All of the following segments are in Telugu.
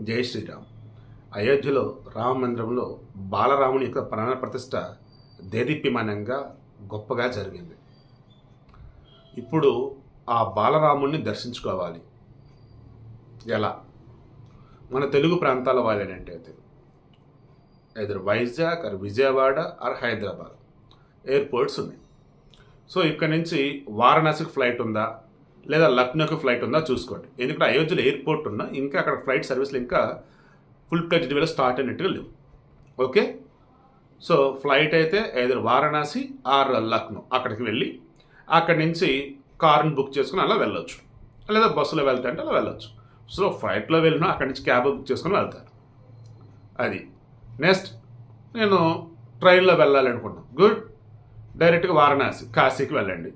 జై శ్రీరామ్. అయోధ్యలో రామ మందిరంలో బాలరాముని యొక్క ప్రాణ ప్రతిష్ట దేదీప్యమానంగా గొప్పగా జరిగింది. ఇప్పుడు ఆ బాలరాముణ్ణి దర్శించుకోవాలి. ఎలా? మన తెలుగు ప్రాంతాల వాళ్ళేనంటే అయితే ఎదురు Vizag or Vijayawada or Hyderabad. Airports ఉన్నాయి. సో ఇక్కడ నుంచి వారణాసికి ఫ్లైట్ ఉందా? లేదా లక్నోకి ఫ్లైట్ ఉందా చూసుకోండి. ఎందుకంటే అయోధ్యలో ఎయిర్పోర్ట్ ఉన్నా ఇంకా అక్కడ ఫ్లైట్ సర్వీసులు ఇంకా ఫుల్ ప్లెజ్డ్ వేలో స్టార్ట్ అయినట్టుగా లేవు. ఓకే? సో ఫ్లైట్ అయితే ఏదో వారణాసి ఆర్ లక్నో అక్కడికి వెళ్ళి అక్కడి నుంచి కార్ని బుక్ చేసుకుని అలా వెళ్ళొచ్చు. లేదా బస్సులో వెళ్తా అంటే అలా వెళ్ళొచ్చు. సో ఫ్లైట్లో వెళ్ళినా అక్కడి నుంచి క్యాబ్ బుక్ చేసుకుని వెళ్తారు. అది. నెక్స్ట్ నేను ట్రైన్లో వెళ్ళాలనుకుంటున్నాను గుడ్. డైరెక్ట్గా వారణాసి కాశీకి వెళ్ళండి.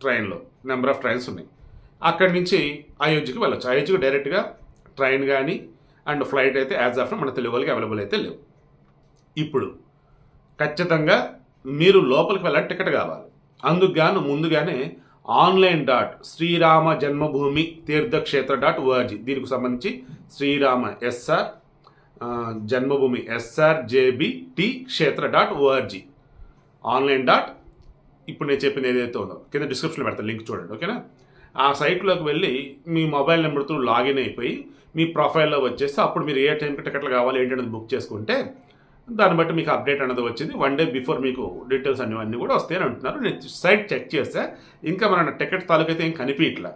ట్రైన్లో. నెంబర్ ఆఫ్ ట్రైన్స్ ఉన్నాయి. అక్కడి నుంచి అయోధ్యకి వెళ్ళచ్చు. అయోధ్యకు డైరెక్ట్గా ట్రైన్ కానీ అండ్ ఫ్లైట్ అయితే యాజ్ ఆఫ్ మన తెలుగు వాళ్ళకి అవైలబుల్ అయితే లేవు. ఇప్పుడు ఖచ్చితంగా మీరు లోపలికి వెళ్ళాలి టికెట్ కావాలి. అందుకుగాను ముందుగానే online dot Shri Rama Janmabhoomi Teerth Kshetra dot ORG దీనికి సంబంధించి Shriram SR Janmabhoomi SR JB T Kshetra dot ORG online dot ఇప్పుడు నేను చెప్పింది ఏదైతే ఉందో కింద డిస్క్రిప్షన్లో పెడతాను లింక్ చూడండి ఓకేనా? ఆ సైట్లోకి వెళ్ళి మీ మొబైల్ నెంబర్తో లాగిన్ అయిపోయి మీ ప్రొఫైల్లో వచ్చేసి అప్పుడు మీరు ఏ టైంకి టికెట్లు కావాలి ఏంటనేది బుక్ చేసుకుంటే దాన్ని బట్టి మీకు అప్డేట్ అనేది వచ్చింది. వన్ డే బిఫోర్ మీకు డీటెయిల్స్ అన్ని అన్నీ కూడా వస్తాయని అంటున్నారు. నేను సైట్ చెక్ చేస్తే ఇంకా మన టికెట్ తాలూకు అయితే ఏం కనిపించట్లా.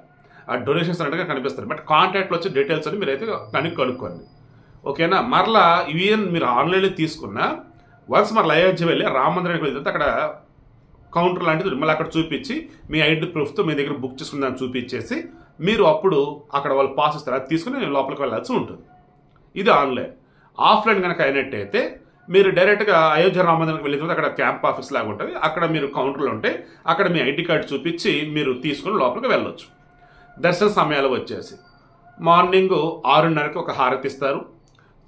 ఆ డొనేషన్స్ అన్నట్టుగా కనిపిస్తారు బట్ కాంటాక్ట్లో వచ్చే డీటెయిల్స్ అని మీరైతే కనుక్కు కనుక్కోండి. ఓకేనా? మరలా ఇవి మీరు ఆన్లైన్లో తీసుకున్నా వన్స్ మరలా అయోధ్య వెళ్ళి రామ మందిరానికి వెళ్తే అక్కడ కౌంటర్ లాంటిది మళ్ళీ అక్కడ చూపించి మీ ఐడి ప్రూఫ్తో మీ దగ్గర బుక్ చేసుకుందాం చూపించేసి మీరు అప్పుడు అక్కడ వాళ్ళు పాస్ ఇస్తారు అది తీసుకుని లోపలికి వెళ్ళాల్సి ఉంటుంది. ఇది ఆన్లైన్. ఆఫ్లైన్ కనుక అయినట్టయితే మీరు డైరెక్ట్గా అయోధ్య రామ మందిరానికి వెళ్ళిన తర్వాత అక్కడ క్యాంప్ ఆఫీస్ లాగా ఉంటుంది. అక్కడ మీరు కౌంటర్లు ఉంటే అక్కడ మీ ఐడి కార్డు చూపించి మీరు తీసుకుని లోపలికి వెళ్ళొచ్చు. దర్శన సమయాలు వచ్చేసి మార్నింగ్ ఆరున్నరకి ఒక హారతి ఇస్తారు.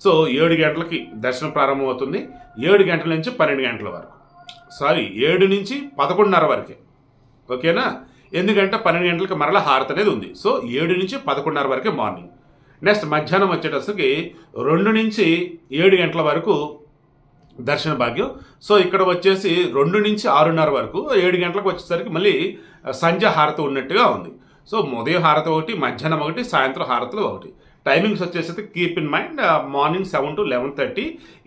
సో ఏడు గంటలకి దర్శనం ప్రారంభమవుతుంది. ఏడు గంటల నుంచి పన్నెండు గంటల వరకు. సారీ ఏడు నుంచి పదకొండున్నర వరకే. ఓకేనా? ఎందుకంటే పన్నెండు గంటలకు మరలా హారత అనేది ఉంది. సో ఏడు నుంచి పదకొండున్నర వరకే మార్నింగ్. నెక్స్ట్ మధ్యాహ్నం వచ్చేటప్పటికి రెండు నుంచి ఏడు గంటల వరకు దర్శన భాగ్యం. సో ఇక్కడ వచ్చేసి రెండు నుంచి ఆరున్నర వరకు ఏడు గంటలకు వచ్చేసరికి మళ్ళీ సంధ్య హారత ఉన్నట్టుగా ఉంది. సో ఉదయం హారత ఒకటి మధ్యాహ్నం ఒకటి సాయంత్రం హారతలు ఒకటి. టైమింగ్స్ uh, వచ్చేసి keep in mind morning seven to eleven thirty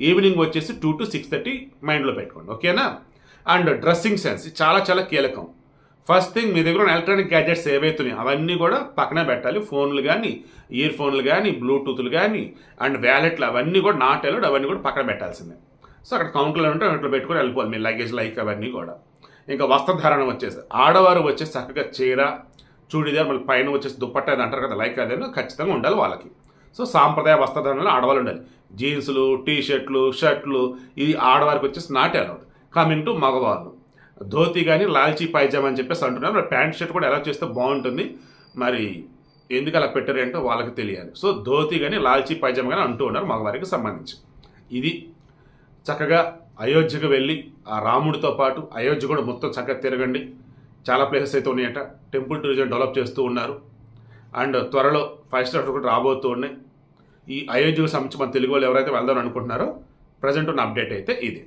evening వచ్చేసి టూ టు సిక్స్ థర్టీ మైండ్లో పెట్టుకోండి ఓకేనా? అండ్ డ్రెస్సింగ్ సెన్స్ చాలా చాలా కీలకం. ఫస్ట్ థింగ్ మీ దగ్గర ఉన్న ఎలక్ట్రానిక్ గ్యాడ్జెట్స్ ఏవైతున్నాయో అవన్నీ కూడా పక్కనే పెట్టాలి. ఫోన్లు కానీ ఇయర్ ఫోన్లు కానీ బ్లూటూత్లు కానీ అండ్ వ్యాలెట్లు అవన్నీ కూడా నాట్ అలౌడ్ అవన్నీ కూడా పక్కన పెట్టాల్సిందే. సో అక్కడ కౌంటర్లో ఉంటే అట్లా పెట్టుకొని వెళ్ళిపోవాలి మీ లగేజ్ లైక్ అవన్నీ కూడా. ఇంకా వస్త్రధారణ వచ్చేసి ఆడవారు వచ్చేసి చక్కగా చీర చూడిదార్ మళ్ళీ పైన వచ్చేసి దుప్పట్ట అది అంటారు కదా లైక్ అదే ఖచ్చితంగా ఉండాలి వాళ్ళకి. సో సాంప్రదాయ వస్త్రధారణలో ఆడవాళ్ళు ఉండాలి. జీన్సులు టీ షర్ట్లు షర్ట్లు ఇది ఆడవారికి వచ్చేసి నాట్ అలౌడ్ కమింగ్ టు మగవాళ్ళు. ధోతి కానీ లాల్చీ పైజామా అని చెప్పేసి అంటున్నారు. మరి ప్యాంట్ షర్ట్ కూడా ఎలా చేస్తే బాగుంటుంది? మరి ఎందుకు అలా పెట్టారు అంటే వాళ్ళకి తెలియాలి. సో ధోతి కానీ లాల్చీ పైజామా కానీ అంటూ ఉన్నారు మగవారికి సంబంధించి. ఇది చక్కగా అయోధ్యకు వెళ్ళి ఆ రాముడితో పాటు అయోధ్య కూడా మొత్తం చక్కగా తిరగండి. చాలా ప్లేసెస్ అయితే ఉన్నాయట. టెంపుల్ టూరిజం డెవలప్ చేస్తూ ఉన్నారు. అండ్ త్వరలో ఫైవ్ స్టార్ కూడా రాబోతూ ఉన్నాయి. ఈ అయోధ్యకు సంబంధించి మన తెలుగు వాళ్ళు ఎవరైతే వెళ్దాం అనుకుంటున్నారో ప్రజెంట్ ఉన్న అప్డేట్ అయితే ఇది.